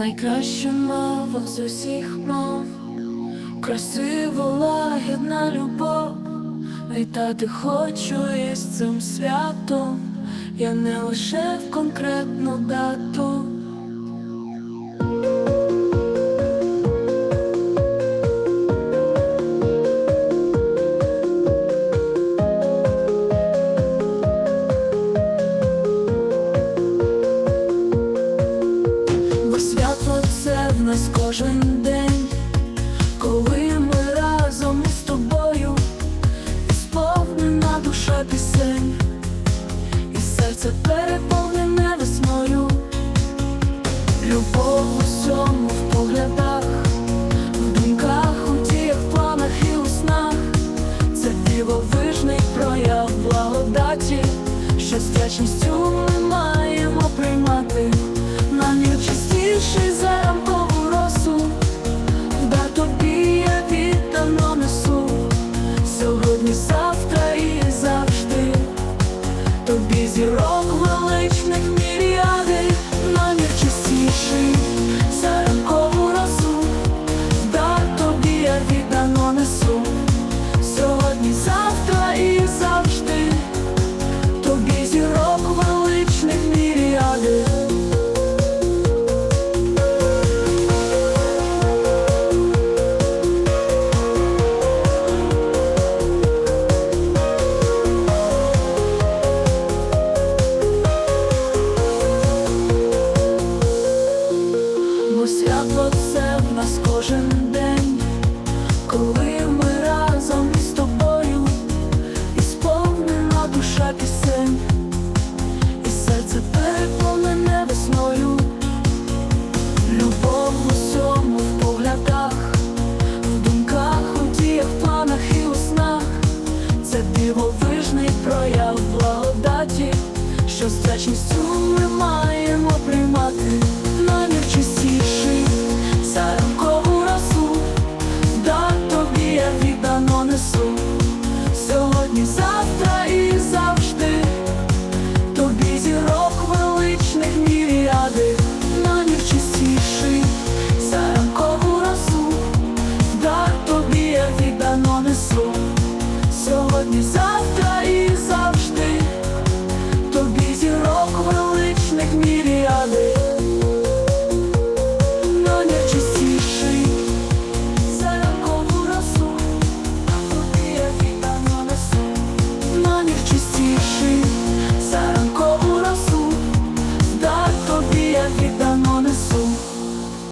найкраща мова з усіх мов, красива лагідна любов, вітати хочу із цим святом, я не лише в конкретну дату. Нас кожен день, коли ми разом із тобою, і сповнена душа пісень, і серце переповнене весною, любов у всьому в поглядах, в думках, у діях, планах і у снах, це дивовижний прояв благодаті, що з вдячністю ми маємо приймати. Свято це в нас кожен день, коли ми разом із тобою, і сповнена душа пісень, і серце переповнене весною, любов у всьому в поглядах, в думках, у діях, планах і у снах, це дивовижний прояв благодаті, що з вдячністю ми